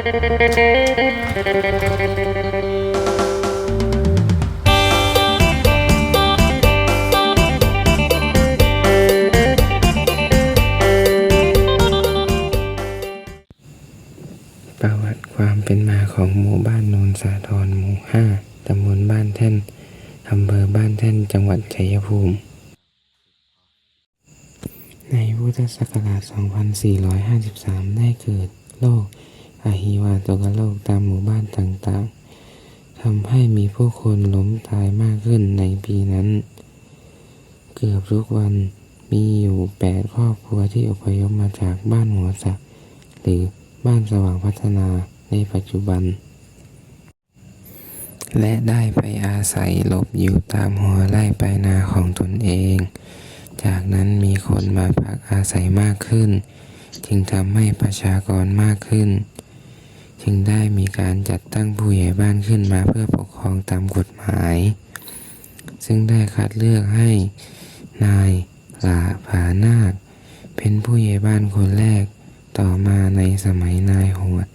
ประวัติความเป็นมาของหมู่บ้านโนนสาทรหมู่ห้าตำบลบ้านแท่นอำเภอบ้านแท่นจังหวัดชัยภูมิ ในพุทธศักราช 2453 ได้เกิดโรค อาหิวาตกโรคตามหมู่บ้านต่างๆทำให้มีผู้คนล้มตายมากขึ้นในปีนั้น เกือบทุกวันมีอยู่8ครอบครัวที่อพยพมาจากบ้านหัวสัก หรือบ้านสว่างพัฒนาในปัจจุบัน และได้ไปอาศัยหลบอยู่ตามหัวไร่ไปนาของตนเอง จากนั้นมีคนมาพักอาศัยมากขึ้น จึงทำให้ประชากรมากขึ้น จึงได้มีการจัดตั้งผู้ใหญ่บ้านขึ้นมาเพื่อปกครองตามกฎหมาย ซึ่งได้คัดเลือกให้นายหลาผานาค เป็นผู้ใหญ่บ้านคนแรก ต่อมาในสมัยนายโหด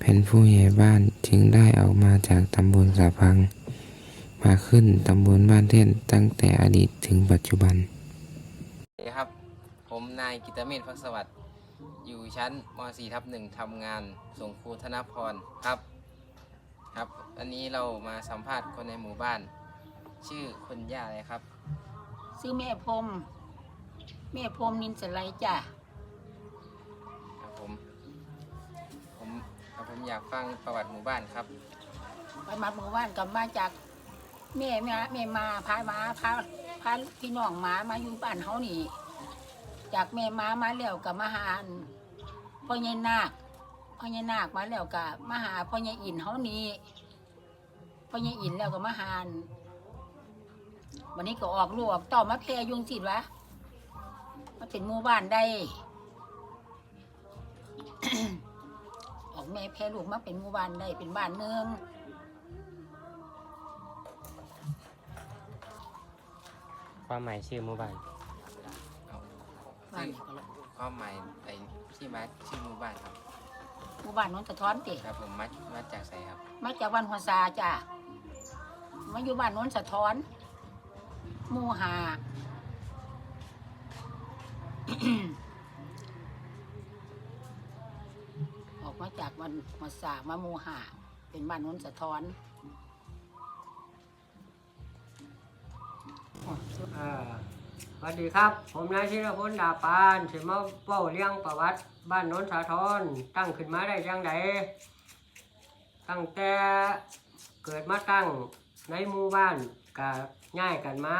เป็นผู้ใหญ่บ้านจึงได้ออกมาจากตำบลสะพัง มาขึ้นตำบลบ้านเท่นตั้งแต่อดีตถึงปัจจุบันสวัสดีครับ ผมนายกิตเมธพักสวัสดิ์ อยู่ชั้นม .4 ทับหนึ่งทำงานส่งครูธนพรครับ ครับ อันนี้เรามาสัมภาษณ์คนในหมู่บ้าน ชื่อคุณย่าอะไรครับ ซื้อแม่พรมแม่พรมนินสไลด์จ้ะครับผม ผมครับผมอยากฟังประวัติหมู่บ้านครับ ไปมาหมู่บ้านกลับมาจากแม่แม่แม่มาพามาพาพาพี่น้องมามาอยู่บ้านเฮานี่ จากแม่ม้ามาแล้วกับมาหาอันพ่อใหญ่นาคพ่อใหญ่นาคมาแล้วกับมาหาพ่อใหญ่อินเฮานี่พ่อใหญ่อินแล้วก็มาหาอันวันนี้ก็ออกลูกออกต่อมาแพรยุงสิวะมาเป็นหมู่บ้านได้ ออกแม่แพรลูกมาเป็นหมู่บ้านได้เป็นบ้านเนืองความหมายชื่อหมู่บ้าน บ้านชื่อความหมายไอ้ที่มาชื่อหมู่บ้านครับ หมู่บ้านนนสะท้อนติครับผมมามาจากไสครับมาจากวันหัวซาจ้ะมาอยู่บ้านนนสะท้อนหมู่หา ออกมาจากวันหัวซามาหมู่หา เป็นบ้านนนสะท้อนอ่า สวัสดีครับ ผมนายชิรพลดาปานสิมาเป้าเลี้ยงประวัติ บ้านโน้นสาทรตั้งขึ้นมาได้ยังไงตั้งแต่เกิดมาตั้งในหมู่บ้านก็ง่ายกันมา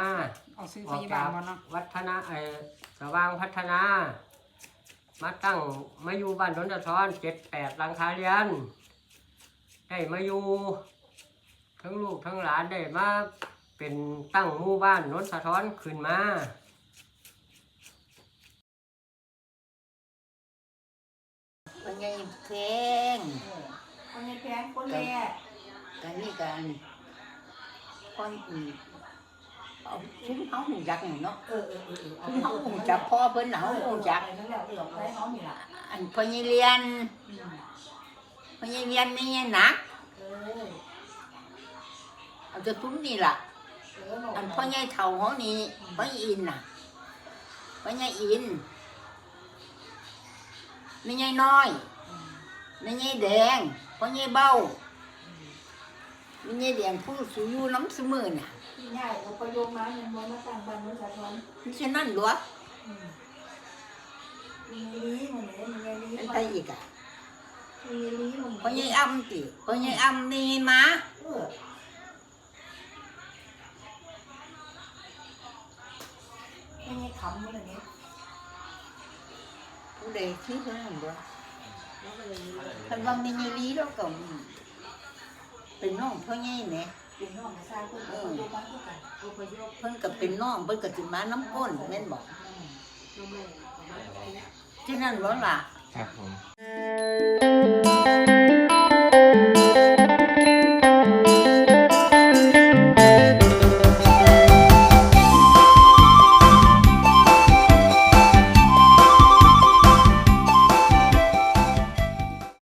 เอาซื้ออพอกยาจาบากลมาเนาะวัฒนะเออสว่างพัฒนา มาตั้งมาอยู่บ้านโน้นสาทรเจ็ดแปดหลังคาเรือนได้มาอยู่ทั้งลูกทั้งหลานได้มา เป็นตั้งหมู่บ้านโน้นสะท้อนขึ้นมาเป็นไงเพลงคนในแพงคนแรกกันนี่กันคนอืมเอาซุ้มเขาหูจักนี่เนาะเออเออเออเออซุ้มเขาหูจักพ่อเพิ่นน่ะเขาหูจักนั่นแหละเดี๋ยวไปเขามีละอันพอยี่เรียนพอยี่เรียนนี่ไงหนักเออเอาจะซุ้มนี่ล่ะเอออันพ่อใหญ่เฒ่าเขานี่พ่อใหญ่อินน่ะพ่อใหญ่อินไม่ใหญ่น้อยไม่ใหญ่แดงพ่อใหญ่เบ้าไม่ใหญ่แดงผู้สูอยู่น้ำเสมอน่ะที่ง่ายอุปโยคมาเงินบนมาตั้งบ้านนู้นสะท้อนไม่ใช่นั่นหรอมีลีมันเนี่ยมีลีอันไปอีกอะมีลีมันพ่อใหญ่อ้ำติพ่อใหญ่อ้ำนี่มาเออ ไม่ใช่คำมันเนี่ยผู้ใดชื่อเพิ่นนั่นบ่แล้วก็เลยท่านว่าไม่ใหญ่ลีแล้วก็เป็นน้องพ่อใหญ่แหมเป็นน้องชายคนอุปโยคมาทุกกันอุปโยคเพิ่นก็เป็นน้องเพิ่นก็สิมาน้ำก้นแม่นบอกน้องแม่ที่นั่นบ่ล่ะครับผมอ